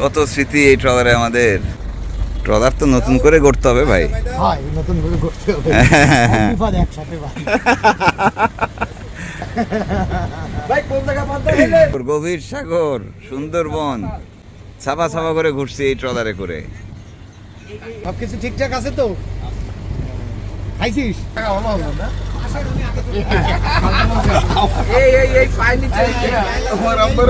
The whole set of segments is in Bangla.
কত স্মৃতি এই ট্রলারে আমাদের ট্রলার তো নতুন করে গড়তে হবে ভাই নতুন করে করতে হবে এক বিপদ একসাথে ভাই ভাই কোন জায়গা পান্তা খেলে গভীর সাগর সুন্দরবন ছাপা ছাপা করে ঘুরছি এই ট্রলারে করে সব কিছু ঠিকঠাক আছে তো খাইছিস এই এই এই পাই নিচে আমার আম্বার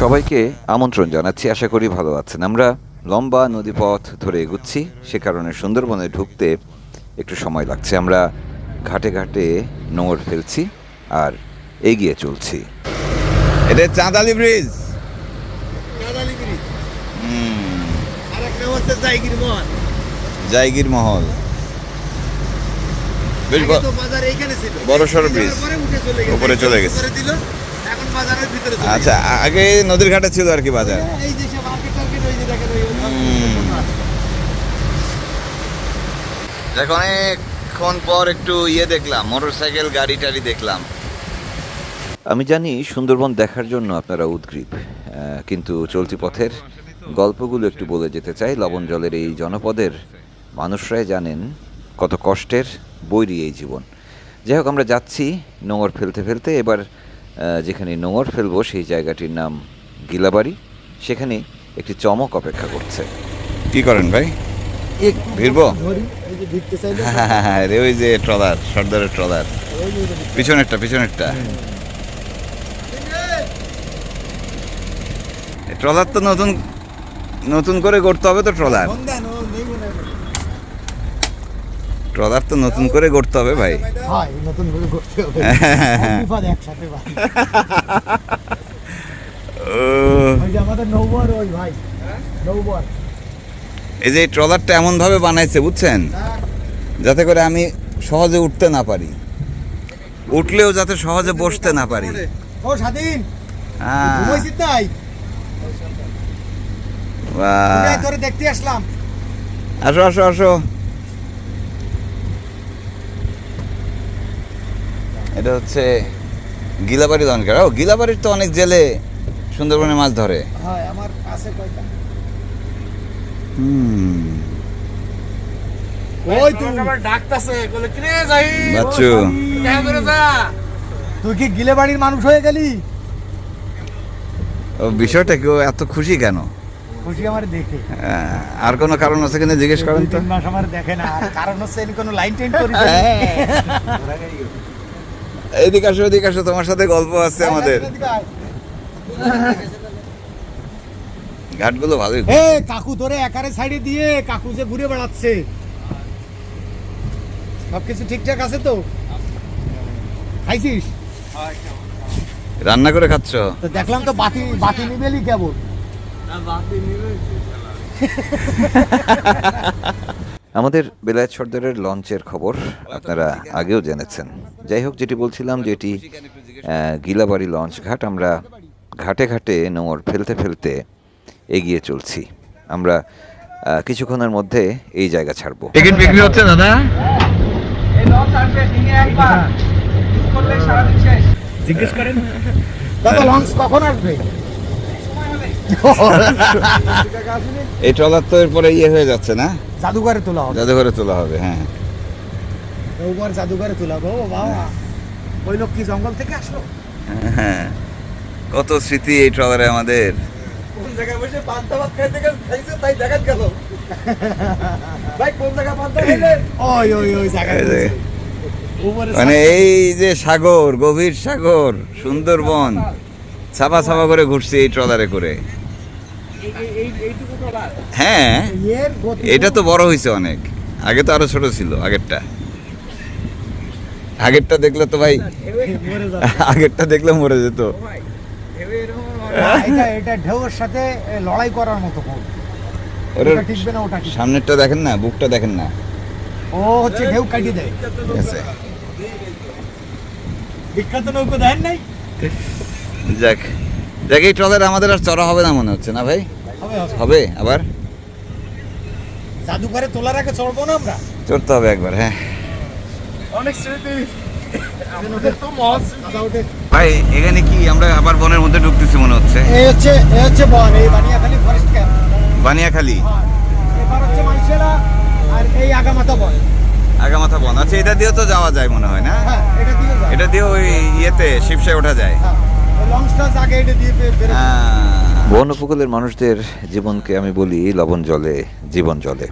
সবাইকে আমন্ত্রণ জানাচ্ছি আশা করি ভালো আছেন। আমরা লম্বা নদীপথ ধরে এগুচ্ছি সে কারণে সুন্দরবনে ঢুকতে একটু সময় লাগছে। আমরা ঘাটে ঘাটে নোংর ফেলছি আর এগিয়ে চলছি। এটা চাঁদালি ব্রিজ। চাঁদালি ব্রিজ। আর আরেকটা হচ্ছে জায়গির মন জায়গির মহল বেশ বড় সড়ো ব্রিজ। উপরে চলে গেছে। আচ্ছা আগে নদীর ঘাটে ছিল আর কি বাজার গেছে। এই যে সব মার্কেট টার্কেট ওই যে দেখেন ওই হুম। দেখ অনেকক্ষণ পর একটু ইয়ে দেখলাম মোটরসাইকেল গাড়ি টাড়ি দেখলাম আমি জানি সুন্দরবন দেখার জন্য আপনারা উদ্গ্রীব আহ, কিন্তু চলতি পথের গল্পগুলো একটু বলে যেতে চাই লবণ জলের এই জনপদের মানুষরাই জানেন কত কষ্টের বৈরী এই জীবন। যাই হোক আমরা যাচ্ছি নোঙর ফেলতে ফেলতে। এবার যেখানে নোঙর ফেলব সেই জায়গাটির নাম গিলাবাড়ি। সেখানে একটি চমক অপেক্ষা করছে। কি করেন ভাই? ভিড়বো? ধরি এই যে ভিড়তে চাইলে হ্যাঁ রে ওই যে ট্রলার সর্দারের ট্রলার। পিছনেরটা পিছনেরটা। ট্রলার তো নতুন নতুন করে করতে হবে তো ট্রলার ফোন দেন, ও নেই মনে হয়। ট্রলার তো নতুন করে গড়তে হবে ভাই। নতুন করে করতে হবে। একসাথে ভাই। ও। আমাদের নৌবর ওই ভাই নৌবর এই যে ট্রলারটা এমন ভাবে বানাইছে বুঝছেন? যাতে করে আমি সহজে উঠতে না পারি। উঠলেও যাতে সহজে বসতে না পারি। ও স্বাধীন। হ্যাঁ, আসো আসো আসো। এটা হচ্ছে গিলাবাড়ি লঙ্কার ও গিলাবাড়ির তো অনেক জেলে সুন্দরবনে মাছ ধরে। হয় আমার আছে কয়টা? হুম। ওই তুই। ডাকতাছে বলে কিরে যাই বাচ্চু। দেখা করে যা। তুই কি গিলে বাড়ির মানুষ হয়ে গেলি? ও বিষয়টা কেউ এত খুশি কেন? খুশি আমার দেখে। আর কোনো কারণ আছে কিনা জিজ্ঞেস করেন তো। মাস আমার দেখে না কারণ হচ্ছে কোনো লাইন টেন করি এইদিকে আসো এদিকে আসো তোমার সাথে গল্প আছে আমাদের। ঘাটগুলো ভালোই এ কাকু ধরে একারে সাইডে দিয়ে কাকু যে ঘুরে বেড়াচ্ছে। সব কিছু ঠিকঠাক আছে তো? খাইছিস? রান্না করে খাচ্ছ? তো দেখলাম তো বাতি বাতি নিবেলি কেবল। আমাদের বেলায়েত সর্দারের লঞ্চের খবর আপনারা আগেও জেনেছেন। যাই হোক যেটি বলছিলাম যে এটি গিলাবাড়ি লঞ্চ ঘাট। আমরা ঘাটে ঘাটে নোংর ফেলতে ফেলতে এগিয়ে চলছি। আমরা কিছুক্ষণের মধ্যে এই জায়গা ছাড়বো। টিকিট বিক্রি হচ্ছে দাদা? জিজ্ঞেস করেন। দাদা লঞ্চ কখন আসবে? এই ট্রলার তো এরপরে ইয়ে হয়ে যাচ্ছে না? জাদুঘরে তোলা হবে। জাদুঘরে তোলা হবে হ্যাঁ রোববার জাদুঘরে তোলা হবে। ও বাবা। ওই লোক কি জঙ্গল থেকে আসলো। হ্যাঁ কত স্মৃতি এই ট্রলারে আমাদের। কোন জায়গায় বসে পান্তা ভাত খাইতে গেল খাইছে তাই দেখা গেল। ভাই কোন জায়গা পান্তা খাইলে? ওই ওই ওই জায়গায় মানে এই যে সাগর গভীর সাগর সুন্দরবন ছাপা ছাপা করে ঘুরছি এই ট্রলারে করে। হ্যাঁ এটা তো বড় হয়েছে অনেক। আগে তো আরও ছোট ছিল আগেরটা। আগেরটা দেখলে তো ভাই আগেরটা দেখলে মরে যেত। এটা এটা ঢেউয়ের সাথে লড়াই করার মতো ওটা টিকবে না ওটা সামনেরটা দেখেন না বুকটা দেখেন না। ও হচ্ছে ঢেউ কাটিয়ে দেয়। ঠিক আছে। বিখ্যাত নৌকো দেন নাই? যাক। যাক এই ট্রলারে আমাদের আর চড়া হবে না মনে হচ্ছে না ভাই? হবে হবে। হবে আবার? জাদুঘরে তোলার আগে চড়বো না আমরা? চড়তে হবে একবার হ্যাঁ। অনেক ভাই এখানে কি আমরা আবার বনের মধ্যে ঢুকতেছি মনে হচ্ছে? এই হচ্ছে এই হচ্ছে বন এই বানিয়াখালী ফরেস্ট ক্যাম্প বানিয়াখালী? এবার হচ্ছে আর এই আগামাতা বন। আগামাথা বন। আচ্ছা এটা দিয়েও তো যাওয়া যায় মনে হয় না? হ্যাঁ এটা দিয়ে এটা দিয়ে ওই ইয়েতে শিবসায় ওঠা যায়। হ্যাঁ। বেরোয়। বন উপকূলের মানুষদের জীবনকে আমি বলি লবণ জলে জীবন জলে।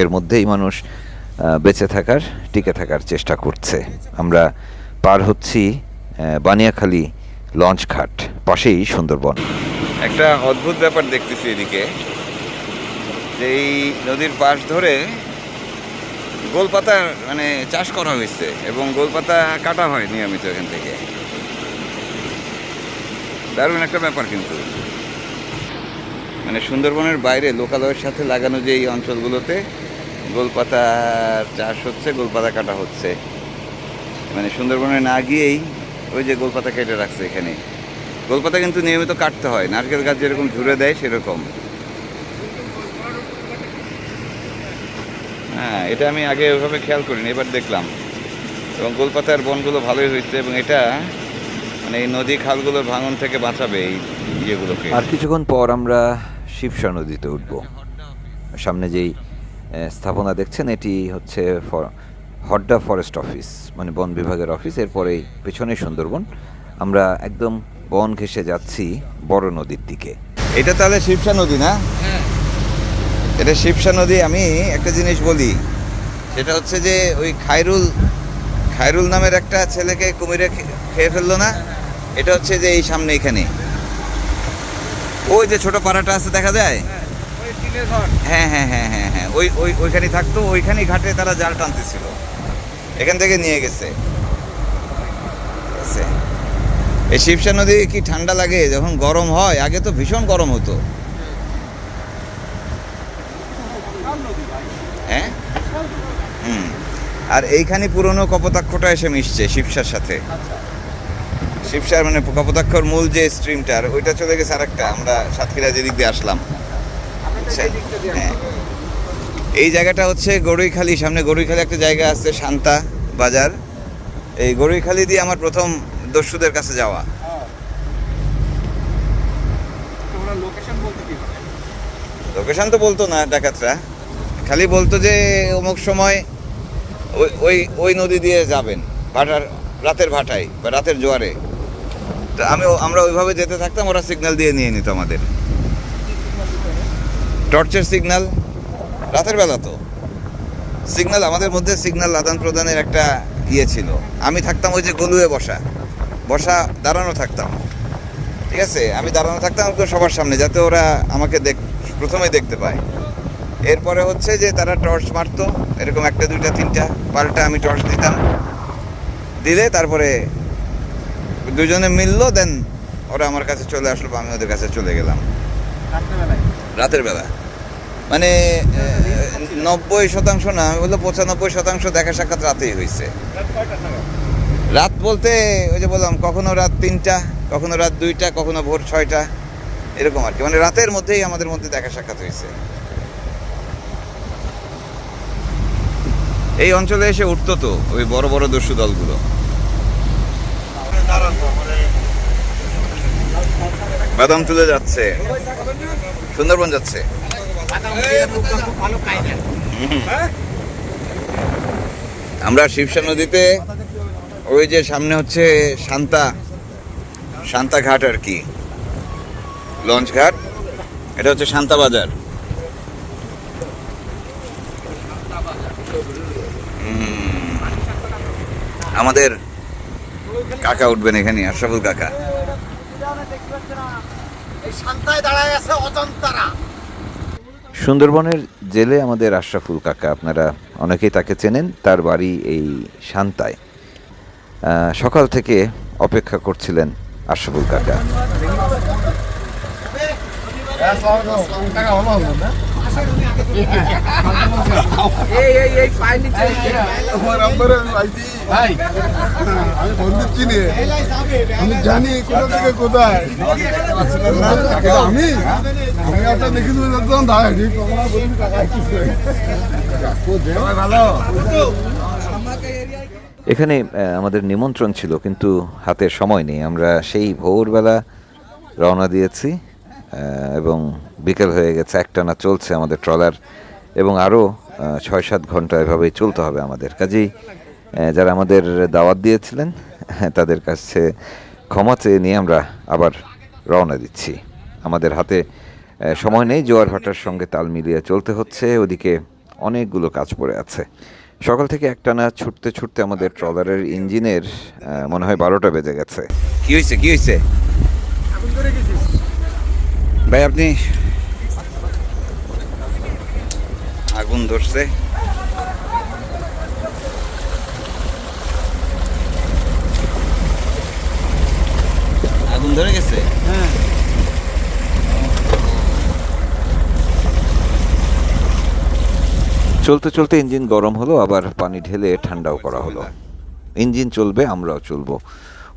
এর মধ্যেই মানুষ বেঁচে থাকার টিকে থাকার চেষ্টা করছে। আমরা পার হচ্ছি বানিয়াখালী লঞ্চ ঘাট পাশেই সুন্দরবন। একটা অদ্ভুত ব্যাপার দেখতেছি এদিকে যে এই নদীর পাশ ধরে গোলপাতা মানে চাষ করা হয়েছে এবং গোলপাতা কাটা হয় নিয়মিত এখান থেকে। দারুণ একটা ব্যাপার কিন্তু। মানে সুন্দরবনের বাইরে লোকালয়ের সাথে লাগানো যে এই অঞ্চলগুলোতে গোলপাতার চাষ হচ্ছে, গোলপাতা কাটা হচ্ছে। মানে সুন্দরবনে না গিয়েই ওই যে গোলপাতা কেটে রাখছে এখানে। গোলপাতা কিন্তু নিয়মিত কাটতে হয়, নারকেল গাছ যেরকম ঝুড়ে দেয় সেরকম। হ্যাঁ এটা আমি আগে ওইভাবে খেয়াল করিনি, এবার দেখলাম। এবং গোলপাতার বনগুলো ভালোই হয়েছে এবং এটা মানে এই নদী খালগুলোর ভাঙন থেকে বাঁচাবে এই ইয়েগুলোকে। আর কিছুক্ষণ পর আমরা শিবসা নদীতে উঠব। সামনে যেই স্থাপনা দেখছেন এটি হচ্ছে হড্ডা ফরেস্ট অফিস মানে বন বিভাগের অফিস। এরপরেই পেছনে সুন্দরবন। আমরা একদম বন ঘেসে যাচ্ছি বড় নদীর দিকে। এটা তাহলে শিবসা নদী না? এটা শিবসা নদী আমি একটা জিনিস বলি। সেটা হচ্ছে যে ওই খায়রুল খায়রুল নামের একটা ছেলেকে কুমিরে খেয়ে ফেলল না? এটা হচ্ছে যে এই সামনে এখানে। ওই যে ছোট পাড়াটা আছে, দেখা যায়? হ্যাঁ হ্যাঁ হ্যাঁ হ্যাঁ হ্যাঁ। ওই ওই ওইখানে থাকতো ওইখানে ঘাটে তারা জাল টানতেছিল। এখান থেকে নিয়ে গেছে। এই শিবসা নদী কি ঠান্ডা লাগে? যখন গরম হয়, আগে তো ভীষণ গরম হতো হ্যাঁ হুম আর এইখানে পুরনো কপোতাক্ষটা এসে মিশছে শিবসার সাথে। শিবসার মানে কপোতাক্ষর মূল যে স্ট্রিমটার ওইটা চলে গেছে আরেকটা আমরা সাতক্ষীরা যেদিক দিয়ে আসলাম। হ্যাঁ। এই জায়গাটা হচ্ছে গড়ইখালি সামনে গড়ইখালি একটা জায়গা আছে শান্তা বাজার। এই গড়ইখালি দিয়ে আমার প্রথম দস্যুদের কাছে যাওয়া। লোকেশন তো বলতো না ডাকাতরা। খালি বলতো যে অমুক সময় ওই ওই ওই নদী দিয়ে যাবেন, ভাটার, রাতের ভাটায় বা রাতের জোয়ারে। তো আমি আমরা ওইভাবে যেতে থাকতাম, ওরা সিগন্যাল দিয়ে নিয়ে নিত আমাদের। টর্চের সিগন্যাল রাতের বেলা তো। সিগন্যাল আমাদের মধ্যে সিগন্যাল আদান প্রদানের একটা ইয়ে ছিল। আমি থাকতাম ওই যে গলুয়ে বসা। বসা দাঁড়ানো থাকতাম। ঠিক আছে? আমি দাঁড়ানো থাকতাম সবার সামনে, যাতে ওরা আমাকে দেখ, প্রথমেই দেখতে পায়। এরপরে হচ্ছে যে তারা টর্চ মারতো এরকম একটা দুইটা তিনটা পাল্টা আমি টর্চ দিতাম। দিলে তারপরে দুজনে মিললো দেন ওরা আমার কাছে চলে আসলো বা আমি ওদের কাছে চলে গেলাম। রাতের বেলা। মানে নব্বই শতাংশ না আমি বলল পঁচানব্বই শতাংশ দেখা সাক্ষাৎ রাতেই হয়েছে রাত রাত বলতে ওই যে বললাম কখনো রাত তিনটা কখনো রাত দুইটা কখনো ভোর ছয়টা এরকম আর কি। মানে রাতের মধ্যেই আমাদের মধ্যে দেখা সাক্ষাৎ হয়েছে এই অঞ্চলে এসে উঠতো তো, ওই বড় বড় দস্যু দলগুলো। বাদাম তুলে যাচ্ছে। সুন্দরবন যাচ্ছে। আমরা শিবসা নদীতে, ওই যে সামনে হচ্ছে শান্তা শান্তা ঘাট আর কি। লঞ্চ ঘাট, এটা হচ্ছে শান্তা বাজার। আমাদের কাকা উঠবেন এখানে আশরাফুল কাকা। সুন্দরবনের জেলে আমাদের আশরাফুল কাকা আপনারা অনেকেই তাকে চেনেন তার বাড়ি এই শান্তায়। সকাল থেকে অপেক্ষা করছিলেন আশরাফুল কাকা। আমি বন্ধু চিনি আমি জানি কোথা থেকে কোথায়। আমি আমি একটা দেখি তুমি যেতাম দাঁড়াই ভালো। এখানে আমাদের নিমন্ত্রণ ছিল কিন্তু হাতে সময় নেই। আমরা সেই ভোরবেলা রওনা দিয়েছি। এবং বিকেল হয়ে গেছে একটানা চলছে আমাদের ট্রলার এবং আরও ছয় সাত ঘণ্টা এভাবেই চলতে হবে আমাদের। কাজেই যারা আমাদের দাওয়াত দিয়েছিলেন তাদের কাছে ক্ষমা চেয়ে নিয়ে আমরা আবার রওনা দিচ্ছি। আমাদের হাতে সময় নেই জোয়ার ভাটার সঙ্গে তাল মিলিয়ে চলতে হচ্ছে ওদিকে অনেকগুলো কাজ পড়ে আছে। সকাল থেকে একটানা ছুটতে ছুটতে আমাদের ট্রলারের ইঞ্জিনের মনে হয় বারোটা বেজে গেছে। কি হয়েছে কি হয়েছে? ভাই আপনি আগুন ধরছে। আগুন ধরে গেছে? চলতে চলতে ইঞ্জিন গরম হলো আবার পানি ঢেলে ঠান্ডাও করা হলো। ইঞ্জিন চলবে আমরাও চলবো।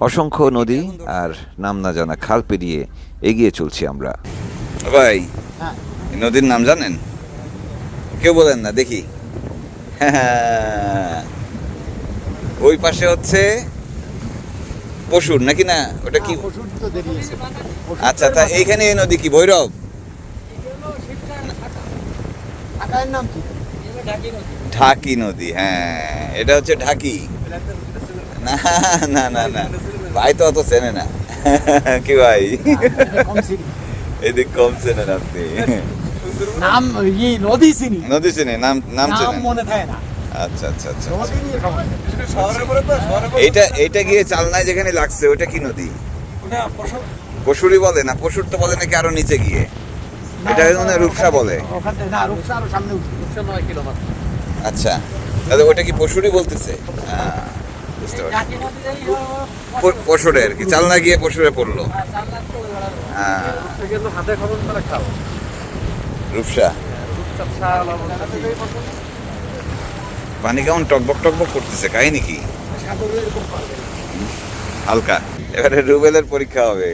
অসংখ্য নদী আর নাম না জানা খাল পেরিয়ে এগিয়ে চলছি আমরা। ভাই নদীর নাম জানেন? কেউ বলেন না দেখি। ওই পাশে হচ্ছে পশুর নাকি না? ওটা কি? আচ্ছা তা এইখানে এই নদী কি ভৈরব? ঢাকি নদী হ্যাঁ এটা হচ্ছে ঢাকি। না না না না ভাই তো অত চেনে না। কি ভাই? এদিক কম চেনেন আপনি নাম ই নদী চিনি নদী চেনে নাম নাম নাম মনে থাকে না আচ্ছা আচ্ছা আচ্ছা এইটা এইটা গিয়ে চালনায় যেখানে লাগছে ওটা কি নদী ওটা পশুরি বলে না পশুর তো বলে নাকি আরও নিচে গিয়ে এটা মানে রূপসা বলে না আচ্ছা তাহলে ওটা কি পশুরি বলতেছে আহ, বুঝতে পারছি। পশুরে আর কি চালনা গিয়ে পশুরে পড়ল। হ্যাঁ। রূপসা। পানি কেমন টকবক টকবক করতেছে কাহিনী কি? হালকা। এবারে রুবেলের পরীক্ষা হবে।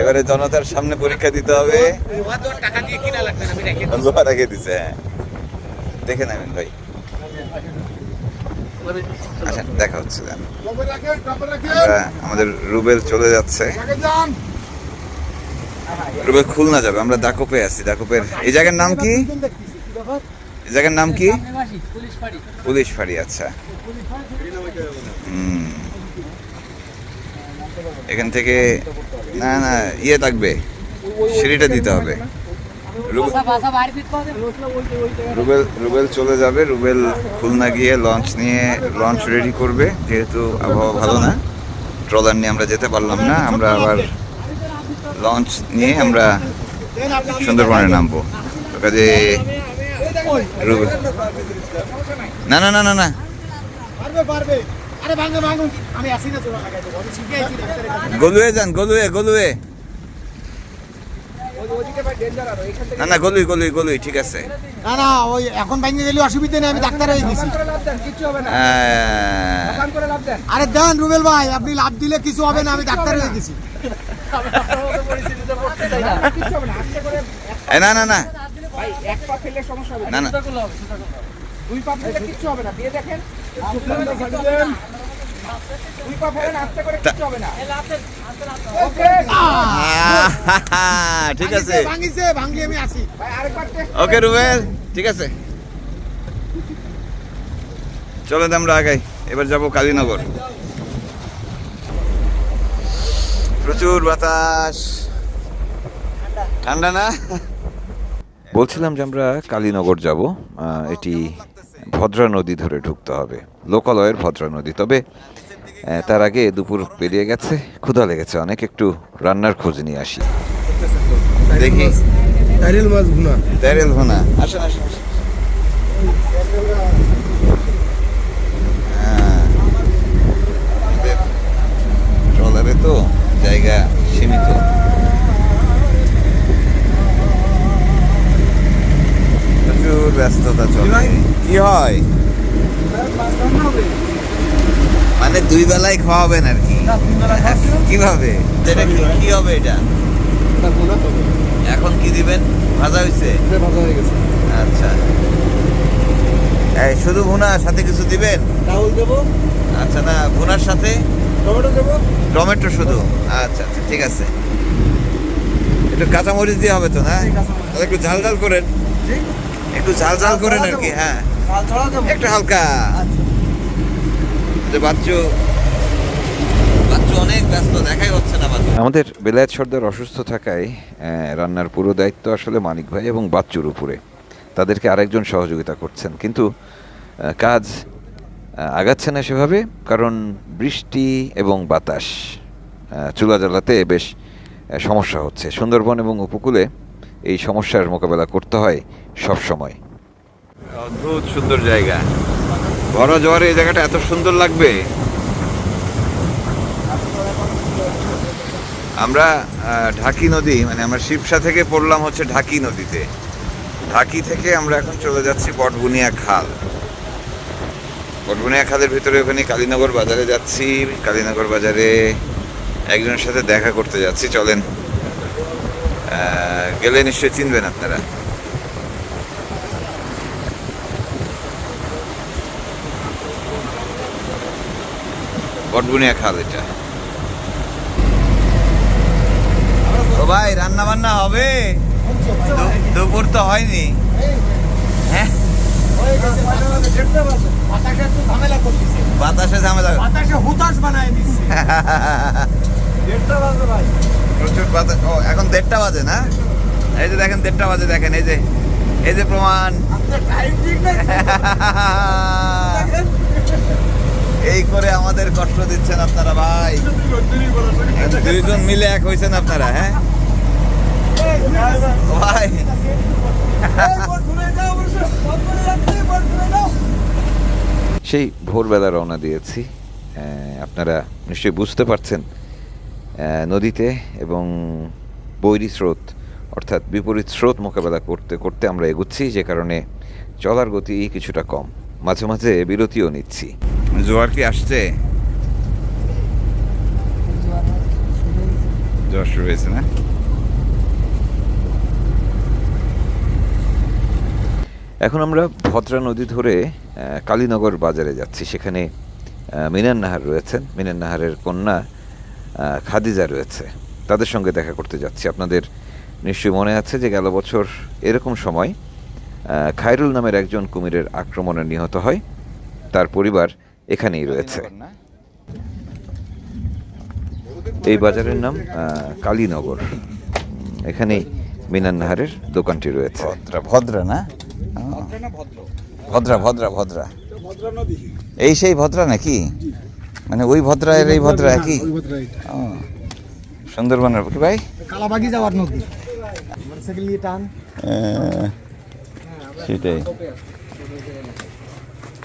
এবারে জনতার সামনে পরীক্ষা দিতে হবে। টাকা দিয়ে কিনা লাগবে না আমি লোহা রেখে দিছে হ্যাঁ। দেখে নেবেন ভাই। আচ্ছা দেখা হচ্ছে আমরা আমাদের রুবেল চলে যাচ্ছে। রুবেল খুলনা যাবে আমরা দাকোপে আছি দাকোপের এই জায়গার নাম কি? এই জায়গার নাম কি? পুলিশ ফাঁড়ি। আচ্ছা। হুম। এখান থেকে না না ইয়ে লাগবে সিঁড়িটা দিতে হবে। রুবেল রুবেল চলে যাবে। রুবেল খুলনা গিয়ে লঞ্চ নিয়ে লঞ্চ রেডি করবে। যেহেতু আবহাওয়া ভালো না ট্রলার নিয়ে আমরা যেতে পারলাম না। আমরা আবার লঞ্চ নিয়ে আমরা সুন্দরবনে নামবো। কাজে রুবেল না না না না না। পারবে পারবে আরে ভাঙে না না গলুই গলুই গলুই ঠিক আছে। না না ওই এখন ভাঙে গেলে অসুবিধা নেই আমি ডাক্তার হয়ে। গেছি কিছু হবে না আহ, করে লাভ দেন আরে দেন রুবেল ভাই আপনি লাভ দিলে কিছু হবে না আমি ডাক্তার হয়ে গেছি না। না না না। ভাই এক পা ফেললে সমস্যা হবে না না দুই পা ফেললে কিচ্ছু হবে না দিয়ে দেখেন। ঠিক আছে। ভাঙিছে ভাঙলি আমি আসি। ভাই আরেকবার টেস্ট ওকে রুবেল ঠিক আছে। চলেন আমরা আগাই। এবার যাব কালীনগর। প্রচুর বাতাস। ঠান্ডা না? বলছিলাম যে আমরা কালীনগর যাব। আহ, এটি ভদ্রা নদী ধরে ঢুকতে হবে। লোকালয়ের ভদ্রা নদী তবে তার আগে দুপুর পেরিয়ে গেছে ক্ষুধা লেগেছে অনেক। একটু রান্নার খোঁজ নিয়ে আসি। দেখি। নারিয়েল মাছ ভুনা। তেরেল ভোনা। আসেন আসেন আসেন। হ্যাঁ। ট্রলারে তো জায়গা সীমিত। ব্যস্ততা চলে। কি হয়? মানে দুই বেলায় খাওয়াবেন আর কি। কীভাবে? এটা কি হবে এটা? এখন কি দিবেন? ভাজা হইছে? ভালো হয়ে গেছে আচ্ছা। এই শুধু ভুনা সাথে কিছু দিবেন? চাউল দেবো আচ্ছা না ভুনার সাথে? টমেটো দেবো টমেটো শুধু? আচ্ছা আচ্ছা ঠিক আছে। একটু কাঁচামরিচ দিয়ে হবে তো না? একটু ঝাল ঝাল করেন। একটু ঝাল ঝাল করেন আর কি হ্যাঁ। একটু হালকা। যে বাচ্চু বাচ্চু অনেক ব্যস্ত দেখাই হচ্ছে না বাচ্চু। আমাদের বেলায়েত সর্দার অসুস্থ থাকায় রান্নার পুরো দায়িত্ব আসলে মানিক ভাই এবং বাচ্চুর উপরে। তাদেরকে আরেকজন সহযোগিতা করছেন। কিন্তু কাজ আগাচ্ছে না সেভাবে কারণ বৃষ্টি এবং বাতাস চুলা জ্বালাতে বেশ সমস্যা হচ্ছে। সুন্দরবন এবং উপকূলে এই সমস্যার মোকাবেলা করতে হয় সব সময়। অদ্ভুত সুন্দর জায়গা। বড় জোয়ারে এই জায়গাটা এত সুন্দর লাগবে। আমরা ঢাকি নদী মানে আমরা শিবসা থেকে পড়লাম হচ্ছে ঢাকি নদীতে। ঢাকি থেকে আমরা এখন চলে যাচ্ছি বটবুনিয়া খাল। বটবুনিয়া খালের ভিতরে ওখানে কালীনগর বাজারে যাচ্ছি। কালীনগর বাজারে একজনের সাথে দেখা করতে যাচ্ছি, চলেন। গেলে নিশ্চয়ই চিনবেন আপনারা বটবুনিয়া খাল এটা ও ভাই রান্না বান্না হবে দুপুর তো হয়নি হ্যাঁ বাতাসে ঝামেলা বাতাসে হুতাশ বানায় দিচ্ছে ভাই প্রচুর বাতাস ও এখন দেড়টা বাজে না? এই যে দেখেন দেড়টা বাজে দেখেন এই যে এই যে প্রমাণ। এই করে আমাদের কষ্ট দিচ্ছেন আপনারা ভাই। দুইজন মিলে এক হয়েছেন আপনারা হ্যাঁ? ভাই। সেই ভোরবেলা রওনা দিয়েছি। আহ, আপনারা নিশ্চয়ই বুঝতে পারছেন নদীতে এবং বৈরী স্রোত অর্থাৎ বিপরীত স্রোত মোকাবেলা করতে করতে আমরা এগুচ্ছি যে কারণে চলার গতি কিছুটা কম। মাঝে মাঝে বিরতিও নিচ্ছি। জোয়ার কি আসছে? জোয়ার শুরু হয়েছে না? এখন আমরা ভদ্রা নদী ধরে কালীনগর বাজারে যাচ্ছি। সেখানে মিনান নাহার রয়েছেন। মিনান নাহারের কন্যা খাদিজা রয়েছে। তাদের সঙ্গে দেখা করতে যাচ্ছি। আপনাদের নিশ্চয়ই মনে আছে যে গেল বছর এরকম সময় খায়রুল নামের একজন কুমিরের আক্রমণে নিহত হয়। তার পরিবার এখানেই রয়েছে। এই বাজারের নাম কালীনগর। এখানেই মিনান নাহারের দোকানটি রয়েছে। ভদ্রা ভদ্রা না? ভদ্রা ভদ্রা। ভদ্রা এই সেই ভদ্রা নাকি? মানে ওই ভদ্রায়ের এই ভদ্রা একই? সুন্দরবনের কি ভাই? কালাবাগি যাওয়ার নদী। মোটরসাইকেল নিয়ে টান। সেটাই।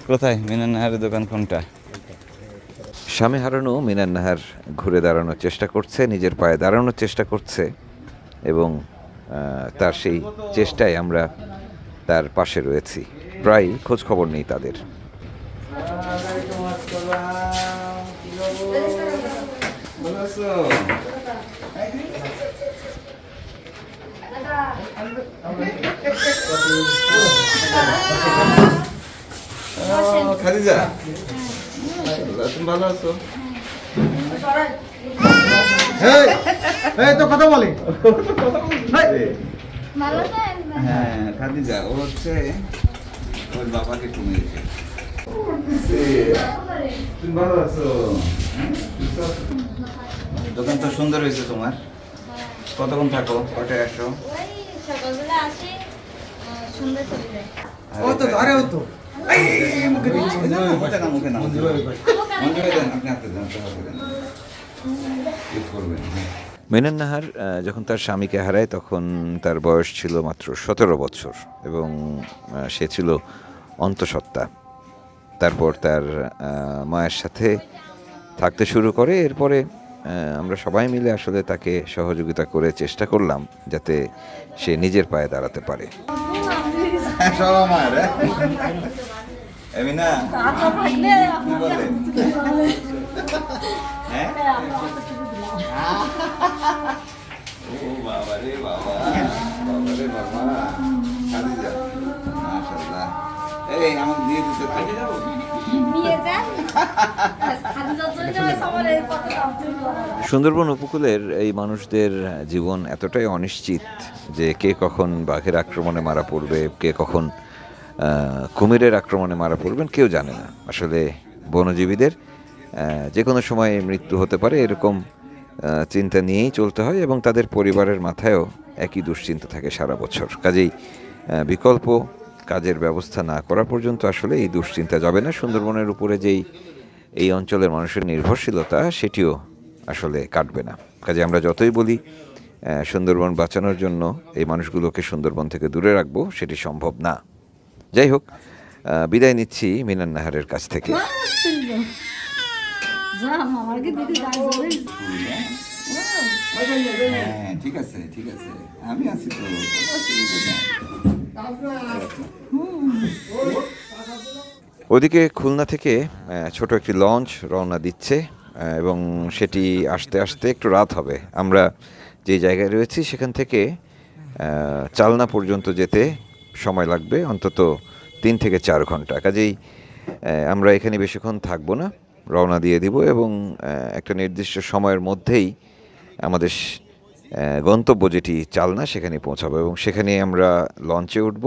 কোথায়? মিনান নাহারের দোকান কোনটা? স্বামী হারানো মিনান নাহার ঘুরে দাঁড়ানোর চেষ্টা করছে নিজের পায়ে দাঁড়ানোর চেষ্টা করছে এবং তার সেই চেষ্টায় আমরা তার পাশে রয়েছি। প্রায় খোঁজ খবর নেই তাদের। খাদিজা তুমি ভালো আছো? তো কথা বলে। হ্যাঁ খাদিজা ও হচ্ছে ওর বাবাকে একটু মেরেছে তুমি ভালো আছো? হ্যাঁ? আছো? দোকান তো সুন্দর হয়েছে তোমার। কতক্ষণ থাকো? কটায় আসো? ও তো ধরে ও তো মুখে না মুখে না মঞ্জুর দেন আপনি হাতে দেন হাতে করবেন মেনন নাহার যখন তার স্বামীকে হারায় তখন তার বয়স ছিল মাত্র সতেরো বছর এবং সে ছিল অন্তঃসত্ত্বা। তারপর তার মায়ের সাথে থাকতে শুরু করে এরপরে আমরা সবাই মিলে আসলে তাকে সহযোগিতা করে চেষ্টা করলাম যাতে সে নিজের পায়ে দাঁড়াতে পারে। বলেন হ্যাঁ? ও বাবা রে বাবা বাবা রে বাবা এই আমাকে দিয়ে দিতে নিয়ে যান। সুন্দরবন উপকূলের এই মানুষদের জীবন এতটাই অনিশ্চিত যে কে কখন বাঘের আক্রমণে মারা পড়বে কে কখন কুমিরের আক্রমণে মারা পড়বেন কেউ জানে না। আসলে বনজীবীদের যে কোনো সময় মৃত্যু হতে পারে এরকম চিন্তা নিয়েই চলতে হয় এবং তাদের পরিবারের মাথায়ও একই দুশ্চিন্তা থাকে সারা বছর। কাজেই বিকল্প কাজের ব্যবস্থা না করা পর্যন্ত আসলে এই দুশ্চিন্তা যাবে না। সুন্দরবনের উপরে যেই এই অঞ্চলের মানুষের নির্ভরশীলতা সেটিও আসলে কাটবে না। কাজে আমরা যতই বলি সুন্দরবন বাঁচানোর জন্য এই মানুষগুলোকে সুন্দরবন থেকে দূরে রাখব সেটি সম্ভব না। যাই হোক বিদায় নিচ্ছি মিনান নাহারের কাছ থেকে। হ্যাঁ ঠিক আছে ঠিক আছে। আমি আছি তো। ওদিকে খুলনা থেকে ছোট একটি লঞ্চ রওনা দিচ্ছে এবং সেটি আসতে আসতে একটু রাত হবে। আমরা যে জায়গায় রয়েছি সেখান থেকে চালনা পর্যন্ত যেতে সময় লাগবে, অন্তত তিন থেকে চার ঘণ্টা। কাজেই আমরা এখানে বেশিক্ষণ থাকব না, রওনা দিয়ে দিব এবং একটা নির্দিষ্ট সময়ের মধ্যেই আমাদের গন্তব্য যেটি চালনা, সেখানে পৌঁছাবো এবং সেখানে আমরা লঞ্চে উঠব।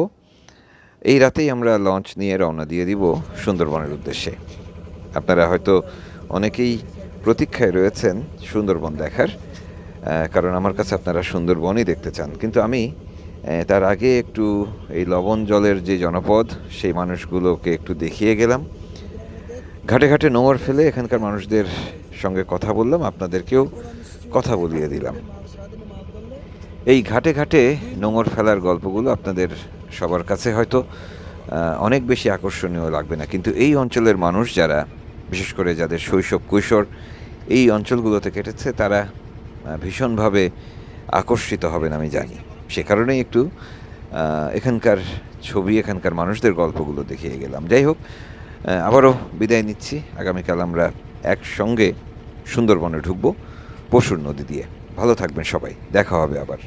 এই রাতেই আমরা লঞ্চ নিয়ে রওনা দিয়ে দিব সুন্দরবনের উদ্দেশ্যে। আপনারা হয়তো অনেকেই প্রতীক্ষায় রয়েছেন সুন্দরবন দেখার কারণ আমার কাছে আপনারা সুন্দরবনই দেখতে চান। কিন্তু আমি তার আগে একটু এই লবণ জলের যে জনপদ, সেই মানুষগুলোকে একটু দেখিয়ে গেলাম। ঘাটে ঘাটে নোংর ফেলে এখানকার মানুষদের সঙ্গে কথা বললাম। আপনাদেরকেও কথা বলিয়ে দিলাম। এই ঘাটে ঘাটে নোংর ফেলার গল্পগুলো আপনাদের সবার কাছে হয়তো অনেক বেশি আকর্ষণীয় লাগবে না। কিন্তু এই অঞ্চলের মানুষ যারা, বিশেষ করে যাদের শৈশব কৈশোর, এই অঞ্চলগুলোতে কেটেছে তারা ভীষণভাবে আকর্ষিত হবেন আমি জানি। সে কারণেই একটু এখানকার ছবি, এখানকার মানুষদের গল্পগুলো দেখিয়ে গেলাম। যাই হোক আবারও বিদায় নিচ্ছি। আগামীকাল আমরা একসঙ্গে সুন্দরবনে ঢুকবো। পশুর নদী দিয়ে। ভালো থাকবেন সবাই। দেখা হবে আবার।